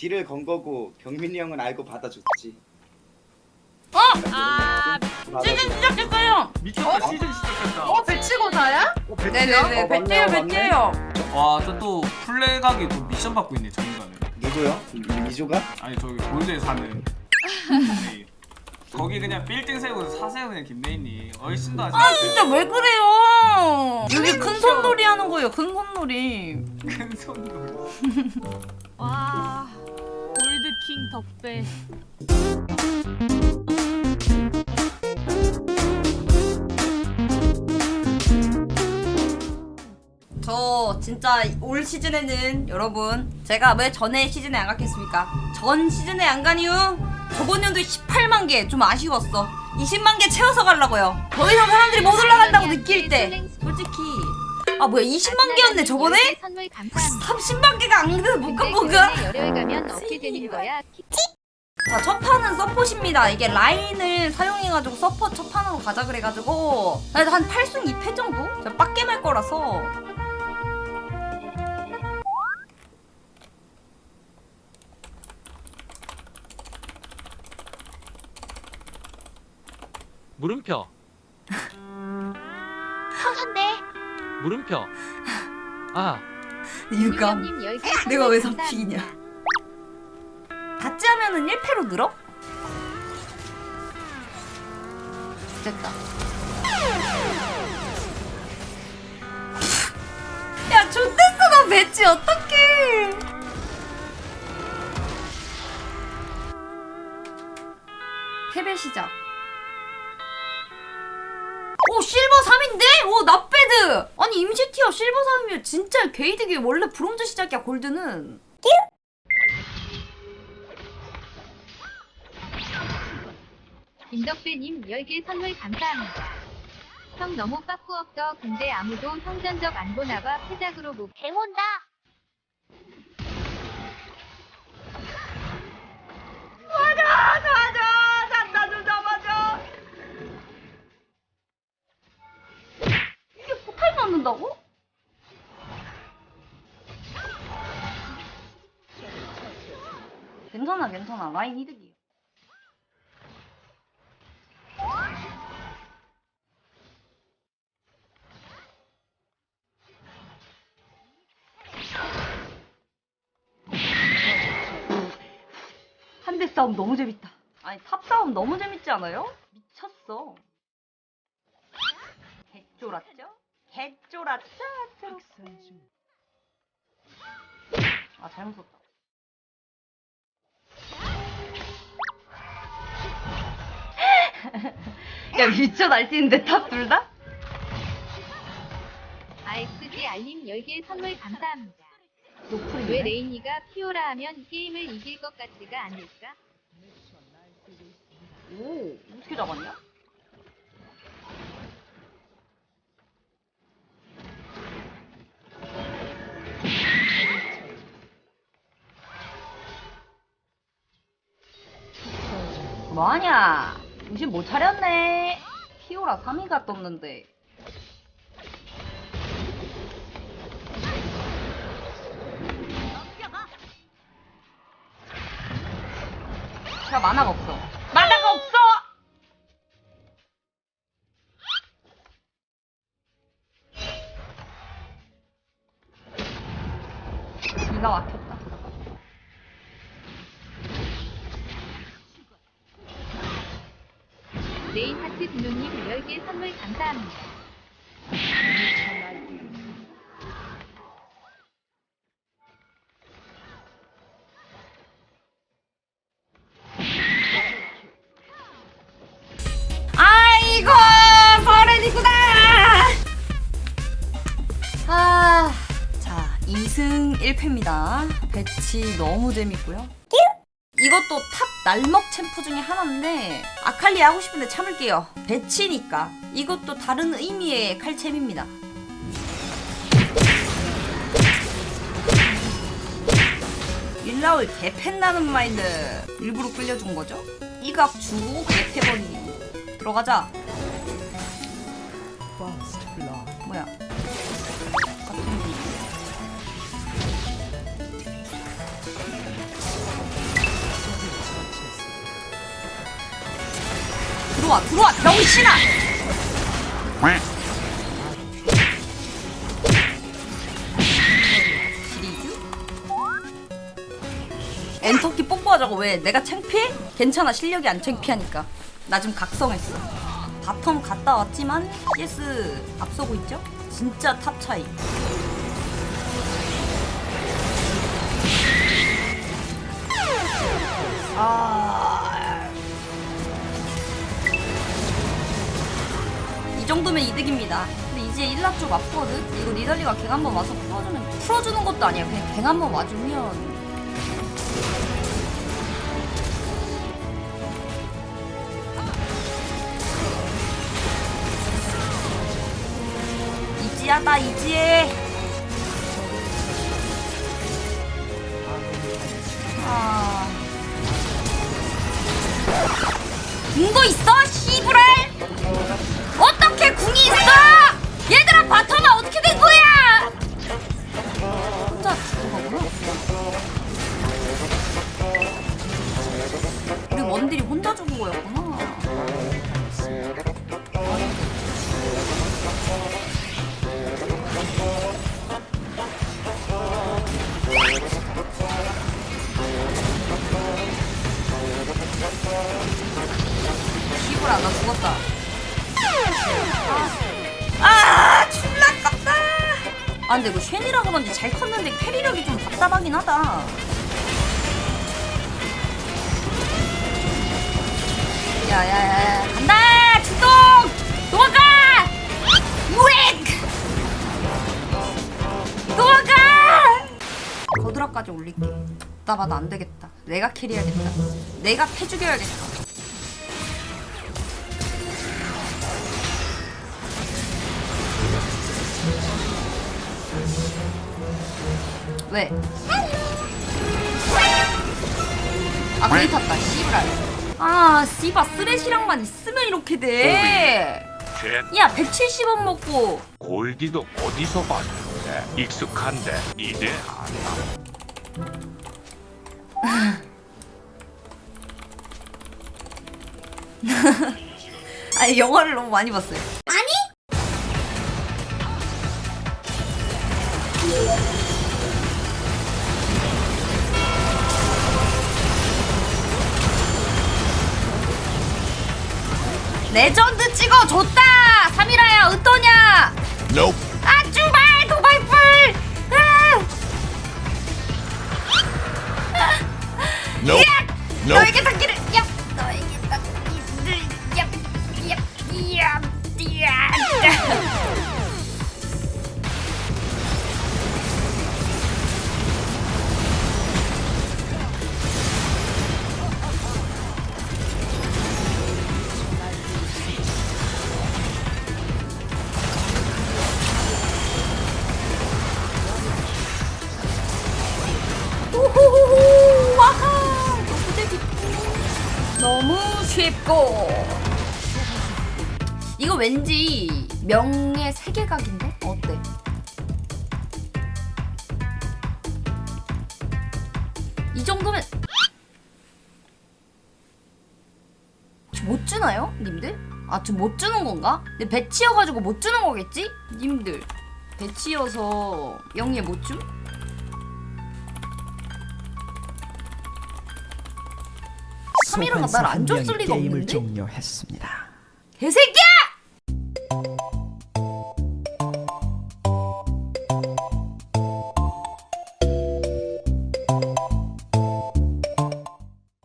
딜을 건 거고 경민이 형은 알고 받아줬지. 어? 아 받아줘. 시즌 시작했어요. 미쳤다 시즌 시작했다. 어 배치고사야? 어, 배치야? 네네네 어, 배째요 맞네. 배째요. 와, 저 또 플래각이 또 미션 받고 있네, 저 인간은. 누구요? 이- 미조가? 아니, 저기 골드에 사는. 거기 그냥 빌딩 세우고 사세요, 그냥 김네인이. 얼씬도 하지 아. 진짜 왜 그래요? 여기 큰 손놀이 하는 거예요. 큰 손놀이. 큰 손으로. 와 킹 덕배. 저 진짜 올 시즌에는 여러분 제가 왜 전에 시즌에 안 갔겠습니까? 전 시즌에 안 간 이유? 저번 연도에 18만 개 좀 아쉬웠어. 20만 개 채워서 가려고요. 더 이상 사람들이 못 올라간다고 느낄 때. 솔직히 아 뭐야 20만 개였네 저번에? 선물 감사합니다. 30만 개가 안 돼서 못간 건가? 열흘 가면 어떻게 되는 거야? 자, 첫 판은 서폿입니다. 이게 라인을 사용해가지고 서폿 첫 판으로 가자 그래가지고 그래도 한 8승 2패 정도? 제가 빡겜 할 거라서 물음표 물음표. 아. 유감 유감님 10개 내가 왜. 3픽이냐? 같이 하면은 1패로 늘어? 됐다. 야 좋댔어 나 배지 어떡해. 패배 시작. 오 실버 3인데? 오 납배드 아니 임시티어 실버 3이면 진짜 게이득이 원래 브론즈 시작이야 골드는 김덕배님 10개 선물 감사합니다. 형 너무 빠꾸 없어 근데 아무도 형 전적 안 보나봐 패작으로 못 배운다. 맞는다고? 괜찮아 괜찮아 라인 이득이야 한 대 싸움 너무 재밌다. 아니 탑 싸움 너무 재밌지 않아요? 미쳤어. 개쫄았죠? 개쫄았죠? 아 잘못 썼다. 야 미쳐 날뛰는데 탑 둘 다? AXG 알림 10개 선물 감사합니다. 왜 노플이네. 레이니가 피오라 하면 게임을 이길 것 같지가 않을까? 오 어떻게 잡았냐? 뭐하냐? 정신 못 차렸네. 피오라 3위가 떴는데. 야 만화가 없어. 레인 하트 진호님 10개 선물 감사합니다. 아이고 버렌이구나. 아, 자 2승 1패입니다. 배치 너무 재밌고요. 이것도 탑 날먹 챔프 중에 하나인데 아칼리 하고 싶은데 참을게요. 배치니까 이것도 다른 의미의 칼챔입니다. 일라울 개팬나는 마인드 일부러 끌려준 거죠? 이각 주고 개패버리 들어가자. 들어와 들어와 병신아? 엔터키 뽀뽀하자고 왜 내가 창피해? 괜찮아 실력이 안 창피하니까 나 지금 각성했어 바텀 갔다 왔지만 CS 앞서고 있죠? 진짜 탑 차이 아... 정도면 이득입니다. 근데 이제 1라 쪽 아프거든? 이거 리달리가 갱 한번 와서 풀어주면 풀어주는 것도 아니야. 그냥 갱 한번 와주면 이지하다 이지해. 아, 근데 이거 쉔이라 그런지 잘 컸는데 캐리력이 좀 답답하긴 하다. 야야야, 간다! 출동! 도망가! 우엑! 도망가! 거드라까지 올릴게. 나 봐도 안 되겠다. 내가 캐리해야겠다. 내가 패 죽여야겠다. 왜? 아 괜히 탔다. 씨발. 아 씨발 쓰레시랑만 있으면 이렇게 돼. 쉣 야 170원 먹고. 골디도 어디서 봤는데? 익숙한데? 이제 안다 아니 영화를 너무 많이 봤어요. 레전드 찍어줬다! 삼이라야 어떠냐? 아 주발 도발불! 아! 야! 너에게 닿기를 야! 너에게 닿기를 야! 야! 야! 야! 쉽고 이거 왠지 명예 세계각인데 어때? 이 정도면 못 주나요, 님들? 아, 좀 못 주는 건가? 근데 배치여가지고 못 주는 거겠지? 님들 배치여서 명예 못 줌? 삼이라가 나를 안 줬을 리가 없는데? 종료했습니다. 개새끼야!